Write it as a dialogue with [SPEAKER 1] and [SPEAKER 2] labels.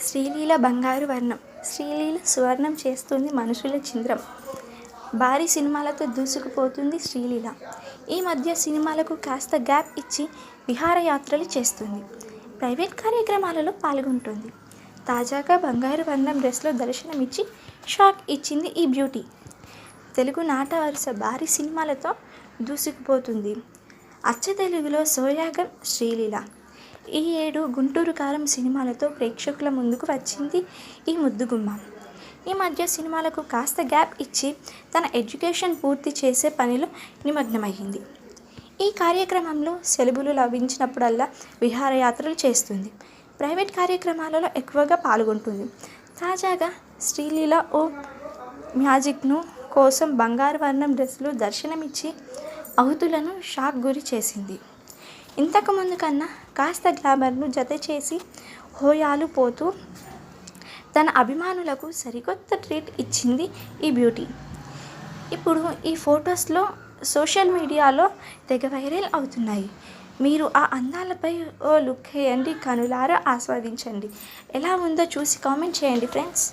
[SPEAKER 1] శ్రీలీల బంగారు వర్ణం. శ్రీలీల సువర్ణం చేస్తుంది మనుషుల చింద్రం. భారీ సినిమాలతో దూసుకుపోతుంది శ్రీలీల. ఈ మధ్య సినిమాలకు కాస్త గ్యాప్ ఇచ్చి విహారయాత్రలు చేస్తుంది. ప్రైవేట్ కార్యక్రమాలలో పాల్గొంటుంది. తాజాగా బంగారు వర్ణం డ్రెస్లో దర్శనమిచ్చి షాక్ ఇచ్చింది ఈ బ్యూటీ. తెలుగు నాట వరుస భారీ సినిమాలతో దూసుకుపోతుంది. అచ్చ తెలుగులో సోయాగం శ్రీలీల. ఈ ఏడు గుంటూరు కారం సినిమాలతో ప్రేక్షకుల ముందుకు వచ్చింది ఈ ముద్దుగుమ్మ. ఈ మధ్య సినిమాలకు కాస్త గ్యాప్ ఇచ్చి తన ఎడ్యుకేషన్ పూర్తి చేసే పనిలో నిమగ్నమయ్యింది. ఈ కార్యక్రమంలో సెలవులు లభించినప్పుడల్లా విహారయాత్రలు చేస్తుంది. ప్రైవేట్ కార్యక్రమాలలో ఎక్కువగా పాల్గొంటుంది. తాజాగా శ్రీలీల ఓ మ్యాజిక్ను కోసం బంగారు వర్ణం డ్రెస్సులు దర్శనమిచ్చి అవుతులను షాక్ గురి చేసింది. ఇంతకు ముందు కన్నా కాస్త గ్లామర్ను జత చేసి హోయాలు పోతూ తన అభిమానులకు సరికొత్త ట్రీట్ ఇచ్చింది ఈ బ్యూటీ. ఇప్పుడు ఈ ఫొటోస్లో సోషల్ మీడియాలో తెగ వైరల్ అవుతున్నాయి. మీరు ఆ అందాలపై ఓ లుక్ వేయండి కనులారా ఆస్వాదించండి. ఎలా ఉందో చూసి కామెంట్ చేయండి ఫ్రెండ్స్.